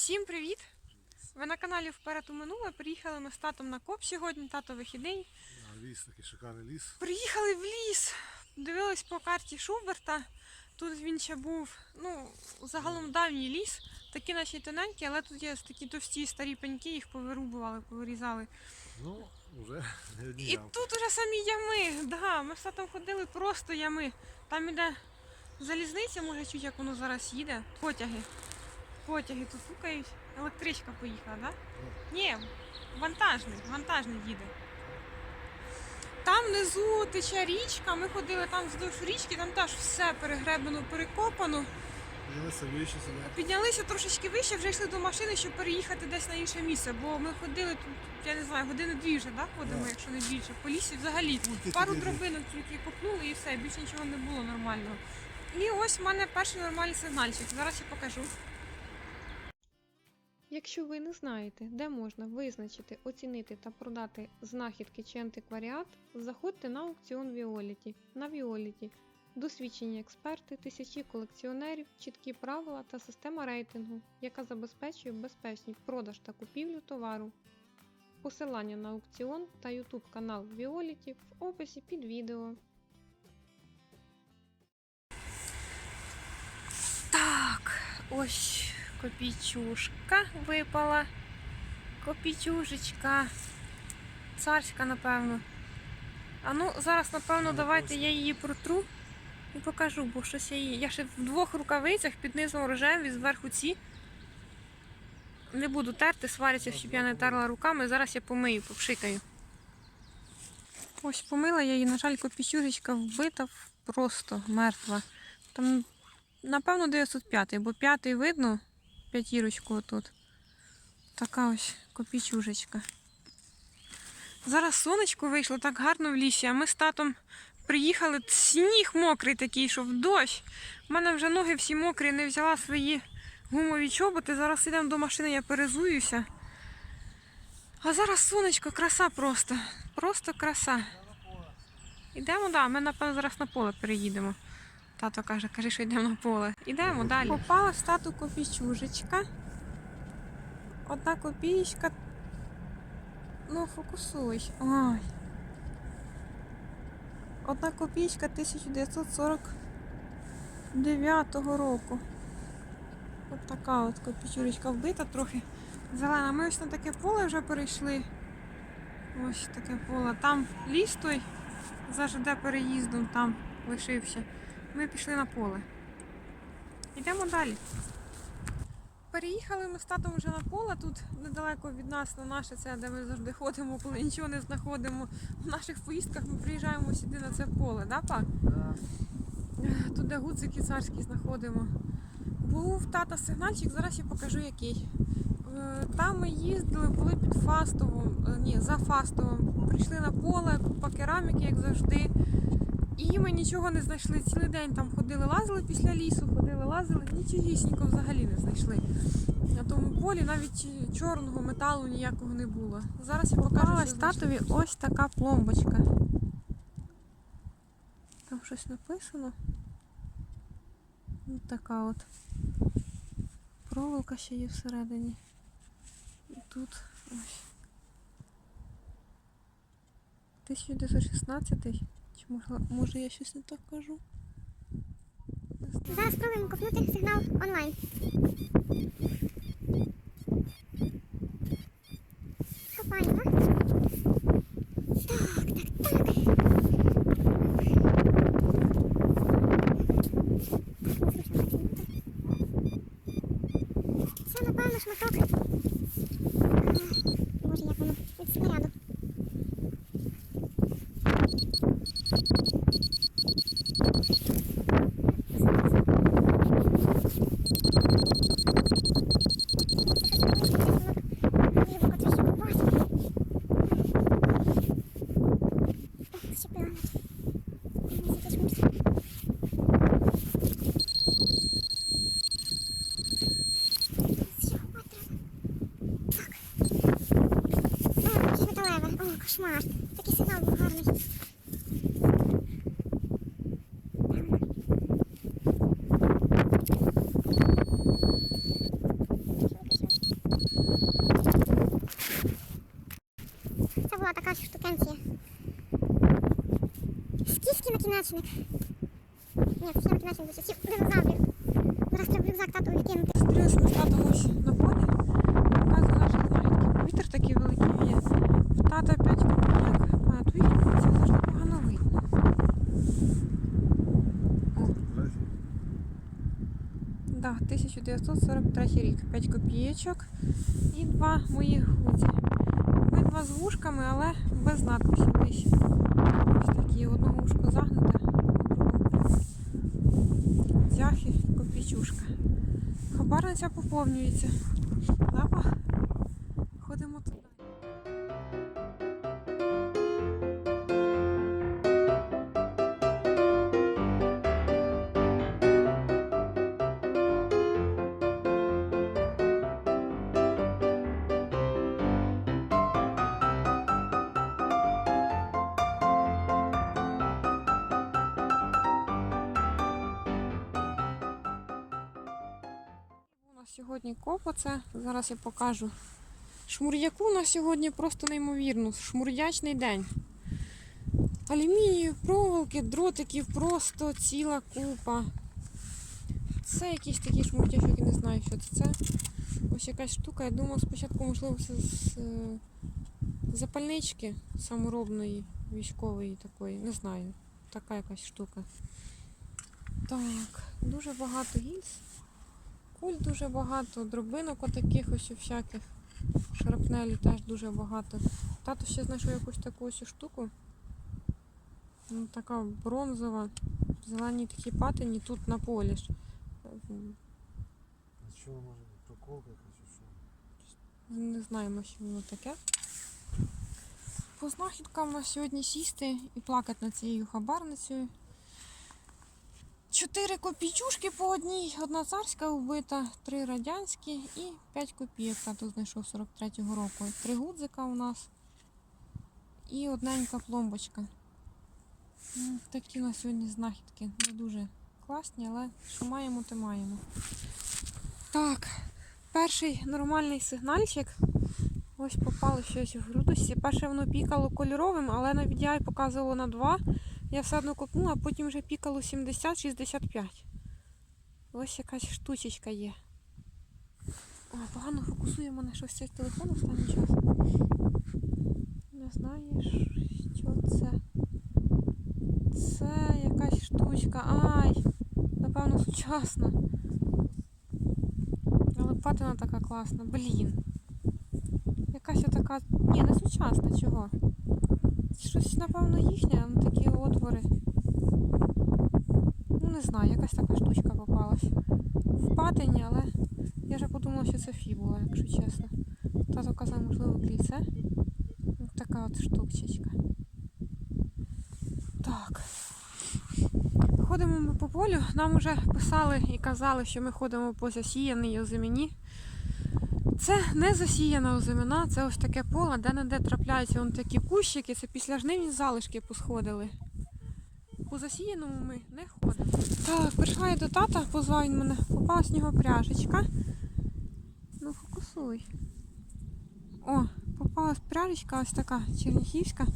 Всім привіт! Ви на каналі Вперед у минуле. Приїхали ми з татом на коп сьогодні, тато вихідний. А, Ліс, такий шикарний ліс. Приїхали в ліс, дивились по карті Шуберта. Тут він ще був, ну, загалом давній ліс, такі наші тоненькі, але тут є такі товсті старі пеньки, їх повирубували, повирізали. Ну, вже не одні І тут уже самі ями. Да, ми з татом ходили просто ями. Там іде залізниця, може чуть як воно зараз їде. Потяги. Потяги тут фукають. Електричка поїхала, так? Да? Ні, вантажний, вантажний їде. Там внизу тече річка, ми ходили там вздовж річки, там теж все перегребено, перекопано. Піднялися вище сюди. Піднялися трошечки вище, вже йшли до машини, щоб переїхати десь на інше місце, бо ми ходили тут, я не знаю, години дві вже, да, ходимо, Так. якщо не більше. По лісі взагалі пару туди. дробинок тільки копнули і все, більше нічого не було нормального. І ось в мене перший нормальний сигнальчик. Зараз я покажу. Якщо ви не знаєте, де можна визначити, оцінити та продати знахідки чи антикваріат, заходьте на аукціон Віоліті. На Віоліті досвідчені експерти, тисячі колекціонерів, чіткі правила та система рейтингу, яка забезпечує безпечний продаж та купівлю товару. Посилання на аукціон та YouTube канал Віоліті в описі під відео. Так, ось копійчушка випала. Копійчужечка. Царська, напевно. А ну, зараз, напевно, давайте я її протру і покажу, бо щось я її. Я ще в двох рукавицях під низом рожеві, зверху ці. Не буду терти, сваряться, щоб я не терла руками. Зараз я помию, попшикаю. Ось помила я її, на жаль, копійчужечка вбита, просто мертва. Там, напевно, 905, бо п'ятий видно, п'ятірочку тут. Така ось копійчужечка. Зараз сонечко вийшло так гарно в лісі, а ми з татом приїхали, сніг мокрий такий, що в дощ. У мене вже ноги всі мокрі, не взяла свої гумові чоботи. Зараз йдемо до машини, я перезуюся. А зараз сонечко, краса просто. Просто краса. Ідемо, да, ми напевно зараз на поле переїдемо. Тато каже, кажи, що йдемо на поле. Ідемо далі. Попала в тату копійчужечка. Одна копійка. Ну, фокусуй. Ой. Одна копійка 1949 року. От така от копійчурочка вбита, трохи зелена. Ми ось на таке поле вже перейшли. Ось таке поле. Там ліс той за ЖД переїздом там лишився. Ми пішли на поле. Йдемо далі. Переїхали ми з татом вже на поле. Тут недалеко від нас, на наше це, де ми завжди ходимо, коли нічого не знаходимо. В наших поїздках ми приїжджаємо сюди на це поле, да, па? Да. Тут де гуцики царські знаходимо. Був тата сигнальчик, зараз я покажу який. Е, Там ми їздили, були під Фастовом, е, ні, за Фастовом. Прийшли на поле, купа кераміки, як завжди. І ми нічого не знайшли. Цілий день там ходили, лазили після лісу, ходили, лазили, нічогісінько взагалі не знайшли. На тому полі навіть чорного металу ніякого не було. Зараз я покажу. Ось татові ось така пломбочка. Там щось написано. Ось така от. Проволока ще є всередині. І тут ось. 1916 Чи може, може я щось не так кажу? Зараз спробуємо купнути сигнал онлайн. Копаємо. Так, так, так. Це, напевно, шматок. Е, Боже, як воно від снаряду. О, кошмар. Такий сигнал був гарний. Кінечник. Ні, не кінечник до часів динозаврів. Зараз треба рюкзак тату відкинути. Стрілися ми з татом ось на полі. Показую наші знахідки. Вітер такий великий є. В тата 5 копійок. А тут це завжди погано видно. Да, 1943 рік. 5 копійочок. І два моїх гудзі. Обидва з вушками, але без надписів вище. Ось такі. Одного вушко загнуте, Хабарниця поповнюється. Сьогодні копа це. Зараз я покажу. Шмур'яку у нас сьогодні просто неймовірно. Шмур'ячний день. Алюмінію, проволоки, дротиків, просто ціла купа. Це якийсь такий шмурдячок, я не знаю, що це. Ось якась штука. Я думала спочатку, можливо, це з запальнички саморобної, військової такої. Не знаю. Така якась штука. Так, дуже багато гільз. Куль дуже багато, дробинок отаких ось всяких. Шрапнелі теж дуже багато. Тато ще знайшов якусь таку ось штуку. Ну, така бронзова, в зеленій такій патині тут на полі ж. Що може бути? Проколка якась що? Не знаємо, що воно таке. По знахідкам на сьогодні сісти і плакати над цією хабарницею. Чотири копійчушки по одній, одна царська вбита, три радянські і п'ять копійок. Тато знайшов 43-го року. Три гудзика у нас і одненька пломбочка. Такі у нас сьогодні знахідки. Не дуже класні, але що маємо, то маємо. Так, перший нормальний сигнальчик. Ось попало щось в грудочці. Перше воно пікало кольоровим, але на VDI показувало на 2. Я все одно купнула, а потім вже пікало 70-65. Ось якась штучечка є. О, погано фокусує мене щось цей телефон останнім часом. Не знаєш, що це. Це якась штучка. Ай! Напевно, сучасна. Але патина така класна. Блін. Якась така. Ні, не сучасна, чого? Щось, напевно, їхнє, ну такі отвори. Ну, не знаю, якась така штучка попалась. В патині, але я вже подумала, що це фібула, якщо чесно. Тато казав, можливо, кільце. Така от штукчечка. Так. Ходимо ми по полю. Нам вже писали і казали, що ми ходимо по засіяній озиміні. Це не засіяна озимина, це ось таке поле, де не де трапляються вон такі кущики, це після жнивні залишки посходили. По засіяному ми не ходимо. Так, прийшла я до тата, позвав він мене, попала з нього пряжечка. Ну, фокусуй. О, попалась пряжечка ось така черніхівська,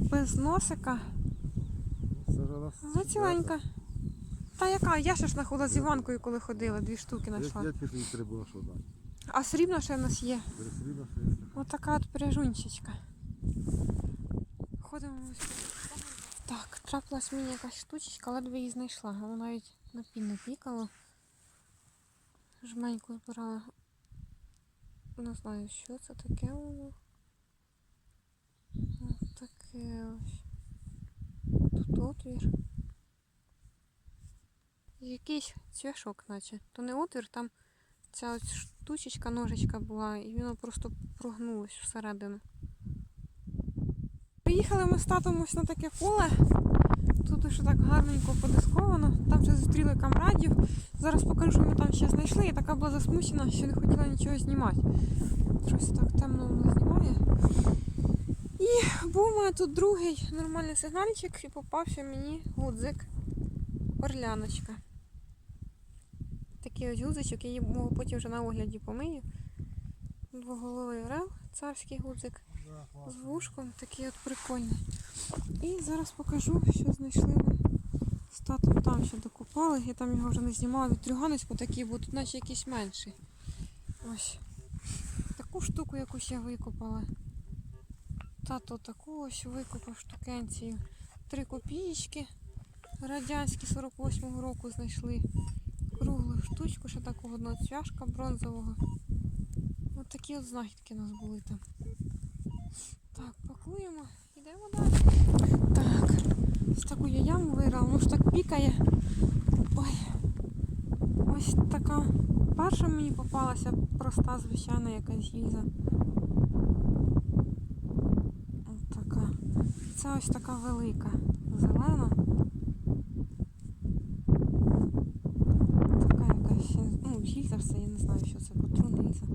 без носика. Але ціленька. Та яка? Я ще ж знаходила з Іванкою, коли ходила, дві штуки знайшла. як тобі треба що дати? А срібна ще в нас є. Є? Ось така от пряжунчичка. Ходимо. Так, трапилась мені якась штучечка, ледве її знайшла. Воно навіть на пін не пікало. Жменьку збирала. Не знаю, що це таке воно. Ось таке ось. Тут отвір. Якийсь цвяшок, наче. То не отвір, там ця ось штучечка, ножичка була, і воно просто прогнулось всередину. Приїхали ми з татом ось на таке поле. Тут ще так гарненько подисковано. Там вже зустріли камрадів. Зараз покажу, що ми там ще знайшли. Я така була засмучена, що не хотіла нічого знімати. Щось так темно воно знімає. І був у мене тут другий нормальний сигнальчик і попався мені гудзик. Орляночка. Такий ось гудзичок, я його потім вже на огляді помию. Двоголовий орел, царський гудзик з вушком, такий от прикольний. І зараз покажу, що знайшли ми татом там ще докупали, я там його вже не знімала. Від трюганочку такий, бо тут наче якийсь менший. Ось. Таку штуку якусь я викопала. Тато таку ось викопав штукенцію. Три копійки. Радянські 48-го року знайшли. Штучку, ще такого одного цвяшка бронзового. Ось такі от знахідки у нас були там. Так, пакуємо. Йдемо далі. Так. Ось таку я яму вирила, воно ж так пікає. Ой. Ось така. Перша мені попалася проста, звичайна якась гільза. Ось така. Це ось така велика. Зелена. Така якась, ну, гільза ж це, я не знаю, що це, патрон гільза.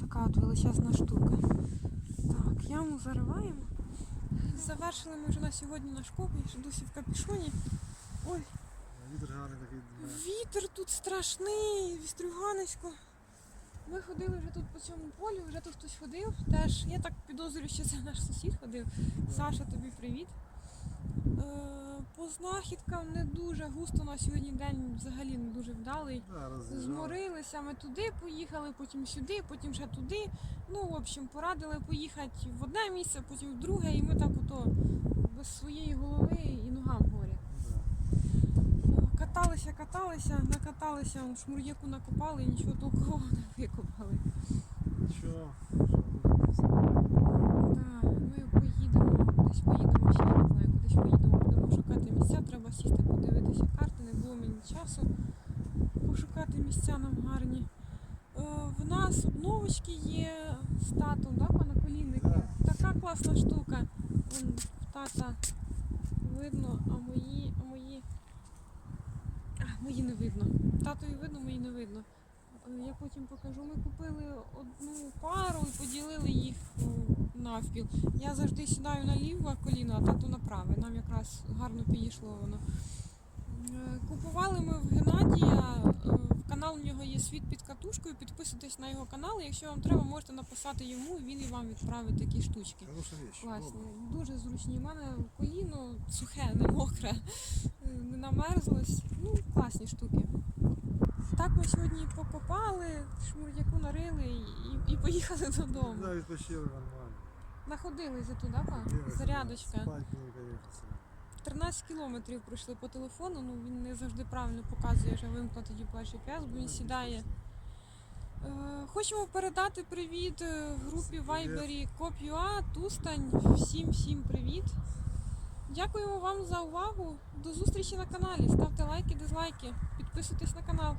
Така от величезна штука. Так, зариваємо. Завершили ми вже на сьогодні наш копій, ще досі в капюшоні. Ой, Вітер гарний такий. вітер тут страшний, вістрюганисько. Ми ходили вже тут по цьому полю, вже тут хтось ходив. Теж я так підозрюю, що це наш сусід ходив. Саша, тобі привіт. Е, по знахідкам не дуже густо на сьогодні день взагалі не дуже вдалий. Да. Зморилися, ми туди поїхали, потім сюди, потім ще туди. Ну, в общем, порадили поїхати в одне місце, потім в друге, і ми так ото без своєї голови і ногам горять. Да. Каталися, каталися, накаталися, шмур'яку накопали і нічого толкового не викопали. Нічого, буде. Да, ми поїдемо, десь поїдемо, ще не знаю, кудись поїдемо, треба сісти, подивитися карти, не було мені часу пошукати місця нам гарні. Е, в нас обновочки є з татом, да, пане колінники? Така класна штука. Вон, тата видно, а мої, а мої. А, мої не видно. Татові видно, мої не видно. Е, Я потім покажу. Ми купили одну пару і поділили їх навпіл. Я завжди сідаю на ліве коліно, а тато на праве. Нам якраз гарно підійшло воно. Е, Купували ми в Геннадія. е, В канал у нього є світ під катушкою. Підписуйтесь на його канал. Якщо вам треба, можете написати йому, він і вам відправить такі штучки. Класні, дуже зручні. У мене коліно сухе, не мокре, е, не намерзлось. Ну, класні штуки. Так ми сьогодні покопали, шмурдяку нарили і, і поїхали додому. Да, відпочили нормально. Находилися туди, па? Зарядочка. Спать 13 кілометрів пройшли по телефону, ну він не завжди правильно показує, що вимкнути тоді перший п'яс, бо він сідає. Е, Хочемо передати привіт е, групі Вайбері Коп'юа, Тустань. Всім всім привіт. Дякуємо вам за увагу. До зустрічі на каналі. Ставте лайки, дизлайки, підписуйтесь на канал.